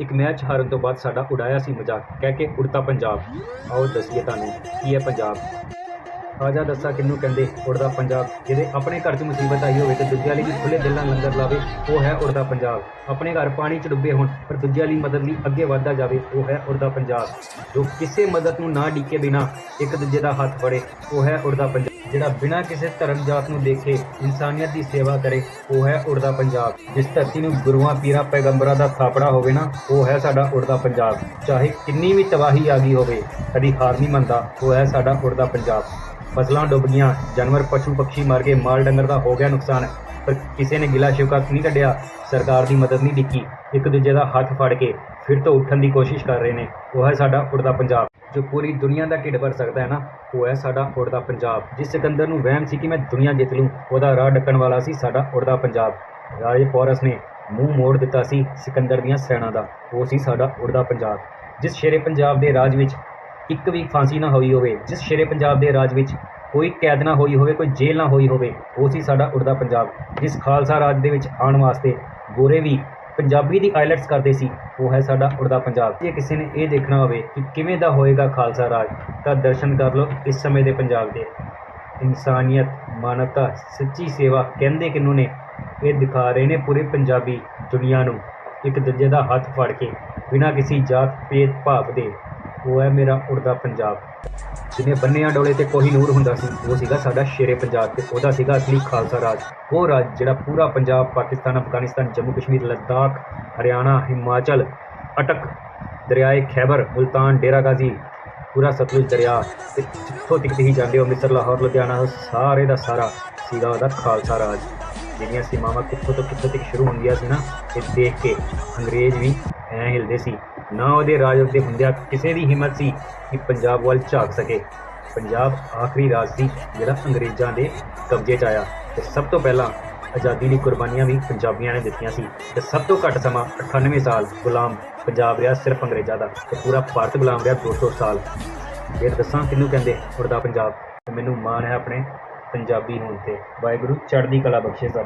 ਇੱਕ ਮੈਚ ਹਾਰਨ ਤੋਂ ਬਾਅਦ ਸਾਡਾ ਉਡਾਇਆ ਸੀ ਮਜ਼ਾਕ। ਕਹਿ ਕੇ ਉੜਤਾ ਪੰਜਾਬ। ਆਓ ਦੱਸੀਏ ਤੁਹਾਨੂੰ, ਕੀ ਹੈ ਪੰਜਾਬ? ਆਜਾ ਦੱਸਾ ਕਿਹਨੂੰ ਕਹਿੰਦੇ ਉੜਦਾ ਪੰਜਾਬ। ਜਿਹਦੇ ਆਪਣੇ ਘਰ 'ਚ ਮੁਸੀਬਤ ਆਈ ਹੋਵੇ ਤੇ ਦੂਜਿਆਂ ਲਈ ਵੀ ਖੁੱਲੇ ਦਿਲ ਨਾਲ ਲੰਗਰ ਲਾਵੇ, ਉਹ ਹੈ ਉੜਦਾ ਪੰਜਾਬ। ਆਪਣੇ ਘਰ ਪਾਣੀ 'ਚ ਡੁੱਬੇ ਹੋਣ, ਪਰ ਦੂਜਿਆਂ ਲਈ ਮਦਦ ਲਈ ਅੱਗੇ ਵਧਦਾ ਜਾਵੇ, ਉਹ ਹੈ ਉੜਦਾ ਪੰਜਾਬ। ਜੋ ਕਿਸੇ ਮਦਦ ਨੂੰ ਨਾ ਡੀਕੇ ਬਿਨਾ ਇੱਕ ਦੂਜੇ ਦਾ ਹੱਥ ਫੜੇ, ਉਹ ਹੈ ਉੜਦਾ ਪੰਜਾਬ। ਜਿਹੜਾ ਬਿਨਾਂ ਕਿਸੇ ਧਰਮ ਜਾਤ ਨੂੰ ਦੇਖੇ ਇਨਸਾਨੀਅਤ ਦੀ ਸੇਵਾ ਕਰੇ, ਉਹ ਹੈ ਉੜਦਾ ਪੰਜਾਬ। ਜਿਸ ਧਰਤੀ ਨੂੰ ਗੁਰੂਆਂ, ਪੀਰਾਂ, ਪੈਗੰਬਰਾਂ ਦਾ ਥਾਪੜਾ ਹੋਵੇ ਨਾ, ਉਹ ਹੈ ਸਾਡਾ ਉੜਦਾ ਪੰਜਾਬ। ਚਾਹੇ ਕਿੰਨੀ ਵੀ ਤਬਾਹੀ ਆ ਗਈ ਹੋਵੇ, ਕਦੀ ਹਾਰ ਨਹੀਂ ਮੰਨਦਾ, ਉਹ ਹੈ ਸਾਡਾ ਉੜਦਾ ਪੰਜਾਬ। ਫਸਲਾਂ ਡੁੱਬ ਗਈਆਂ, ਜਾਨਵਰ, ਪਸ਼ੂ, ਪੰਛੀ ਮਰ ਗਏ, ਮਾਲ ਡੰਗਰ ਦਾ ਹੋ ਗਿਆ ਨੁਕਸਾਨ। ਪਰ ਕਿਸੇ ਨੇ ਗਿਲਾ ਸ਼ਿਕਵਾ ਨਹੀਂ ਕੱਢਿਆ, ਸਰਕਾਰ ਦੀ ਮਦਦ ਨਹੀਂ ਦਿੱਤੀ ਇੱਕ ਦੂਜੇ ਦਾ ਹੱਥ ਫੜ ਕੇ ਫਿਰ ਤੋਂ ਉੱਠਣ ਦੀ ਕੋਸ਼ਿਸ਼ ਕਰ ਰਹੇ ਨੇ। ਉਹ ਹੈ ਸਾਡਾ ਉੱਡਦਾ ਪੰਜਾਬ। ਜੋ ਪੂਰੀ ਦੁਨੀਆ ਦਾ ਢਿੱਡ ਭਰ ਸਕਦਾ ਹੈ ਨਾ, ਉਹ ਹੈ ਸਾਡਾ ਉੱਡਦਾ ਪੰਜਾਬ। ਜਿਸ ਸਿਕੰਦਰ ਨੂੰ ਵਹਿਮ ਸੀ ਕਿ ਮੈਂ ਦੁਨੀਆ ਜਿੱਤ ਲੂੰ, ਉਹਦਾ ਰਾਹ ਡੱਕਣ ਵਾਲਾ ਸੀ ਸਾਡਾ ਉੱਡਦਾ ਪੰਜਾਬ। ਰਾਜੇ ਪੌਰਸ ਨੇ ਮੂੰਹ ਮੋੜ ਦਿੱਤਾ ਸੀ ਸਿਕੰਦਰ ਦੀਆਂ ਸੈਨਾ ਦਾ। ਉਹ ਸੀ ਸਾਡਾ ਉੱਡਦਾ ਪੰਜਾਬ। ਜਿਸ ਸ਼ੇਰੇ ਪੰਜਾਬ ਦੇ ਰਾਜ ਵਿੱਚ ਇੱਕ ਵੀ ਫਾਂਸੀ ਨਾ ਹੋਈ ਹੋਵੇ, ਜਿਸ ਸ਼ੇਰੇ ਪੰਜਾਬ ਦੇ ਰਾਜ ਵਿੱਚ ਕੋਈ ਕੈਦ ਨਾ ਹੋਈ ਹੋਵੇ, ਕੋਈ ਜੇਲ੍ਹ ਨਾ ਹੋਈ ਹੋਵੇ, ਉਹ ਸੀ ਸਾਡਾ ਉੱਡਦਾ ਪੰਜਾਬ। ਜਿਸ ਖਾਲਸਾ ਰਾਜ ਦੇ ਵਿੱਚ ਆਉਣ ਵਾਸਤੇ ਗੋਰੇ ਵੀ ਪੰਜਾਬੀ ਦੀ ਆਈਲੈਟਸ ਕਰਦੇ ਸੀ, ਉਹ ਹੈ ਸਾਡਾ ਉੜਦਾ ਪੰਜਾਬ। ਜੇ ਕਿਸੇ ਨੇ ਇਹ ਦੇਖਣਾ ਹੋਵੇ ਕਿ ਕਿਵੇਂ ਦਾ ਹੋਏਗਾ ਖਾਲਸਾ ਰਾਜ, ਤਾਂ ਦਰਸ਼ਨ ਕਰ ਲਓ ਇਸ ਸਮੇਂ ਦੇ ਪੰਜਾਬ ਦੇ। ਇਨਸਾਨੀਅਤ, ਮਾਨਵਤਾ, ਸੱਚੀ ਸੇਵਾ ਕਹਿੰਦੇ ਕਿਨੂੰ ਨੇ? ਇਹ ਦਿਖਾ ਰਹੇ ਨੇ ਪੂਰੇ ਪੰਜਾਬੀ ਦੁਨੀਆ ਨੂੰ। ਇੱਕ ਦੂਜੇ ਦਾ ਹੱਥ ਫੜ ਕੇ, ਬਿਨਾਂ ਕਿਸੇ ਜਾਤ ਭੇਦ ਭਾਵ ਦੇ। ਉਹ ਹੈ ਮੇਰਾ ਉੜਦਾ ਪੰਜਾਬ। ਜਿਵੇਂ ਬੰਨਿਆਂ ਡੋਲੇ ਤੇ ਕੋਈ ਨੂਰ ਹੁੰਦਾ ਸੀ, ਉਹ ਸੀਗਾ ਸਾਡਾ ਸ਼ੇਰੇ ਪੰਜਾਬ ਤੇ ਉਹਦਾ ਸੀਗਾ ਅਸਲੀ ਖਾਲਸਾ ਰਾਜ। ਉਹ ਰਾਜ ਜਿਹੜਾ ਪੂਰਾ ਪੰਜਾਬ, ਪਾਕਿਸਤਾਨ, ਅਫਗਾਨਿਸਤਾਨ, ਜੰਮੂ ਕਸ਼ਮੀਰ, ਲੱਦਾਖ, ਹਰਿਆਣਾ, ਹਿਮਾਚਲ, ਅਟਕ, ਦਰਿਆਏ, ਖੈਬਰ, ਮੁਲਤਾਨ ਡੇਰਾ ਗਾਜ਼ੀ ਪੂਰਾ ਸਤਲੁਜ ਦਰਿਆ ਤੇ ਜਿੱਥੋਂ ਤੱਕ ਹੀ ਜਾਂਦੇ ਹੋ, ਅੰਮ੍ਰਿਤਸਰ, ਲਾਹੌਰ, ਲੁਧਿਆਣਾ ਸਾਰੇ ਦਾ ਸਾਰਾ ਸੀਗਾ ਉਹਦਾ ਖਾਲਸਾ ਰਾਜ। ਜਿਹੜੀਆਂ ਸੀਮਾਵਾਂ ਕਿੱਥੋਂ ਤੋਂ ਕਿੱਥੋਂ ਤੱਕ ਸ਼ੁਰੂ ਹੁੰਦੀਆਂ ਸੀ ਨਾ, ਇਹ ਦੇਖ ਕੇ ਅੰਗਰੇਜ਼ ਵੀ ਐਂ ਹਿਲਦੇ ਸੀ। ਨਾ ਉਹਦੇ ਰਾਜ ਉੱਤੇ ਹੁੰਦਿਆਂ ਕਿਸੇ ਦੀ ਹਿੰਮਤ ਸੀ ਕਿ ਪੰਜਾਬ ਵੱਲ ਝਾਕ ਸਕੇ। ਪੰਜਾਬ ਆਖਰੀ ਰਾਜ ਸੀ ਜਿਹੜਾ ਅੰਗਰੇਜ਼ਾਂ ਦੇ ਕਬਜ਼ੇ 'ਚ ਆਇਆ ਤੇ ਸਭ ਤੋਂ ਪਹਿਲਾਂ ਆਜ਼ਾਦੀ ਦੀ ਕੁਰਬਾਨੀਆਂ ਵੀ ਪੰਜਾਬੀਆਂ ਨੇ ਦਿੱਤੀਆਂ ਸੀ ਤੇ ਸਭ ਤੋਂ ਘੱਟ ਸਮਾਂ 98 ਸਾਲ ਗੁਲਾਮ ਪੰਜਾਬ ਰਿਹਾ ਸਿਰਫ ਅੰਗਰੇਜ਼ਾਂ ਦਾ ਤੇ ਪੂਰਾ ਭਾਰਤ ਗੁਲਾਮ ਰਿਹਾ 200 ਸਾਲ। ਫਿਰ ਦੱਸਾਂ ਕਿਹਨੂੰ ਕਹਿੰਦੇ ਉੜਦਾ ਪੰਜਾਬ? ਮੈਨੂੰ ਮਾਣ ਹੈ ਆਪਣੇ ਪੰਜਾਬੀ ਹੋਣ ਤੇ। ਵਾਹਿਗੁਰੂ ਚੜ੍ਹਦੀ ਕਲਾ ਬਖਸ਼ੇ ਸਭ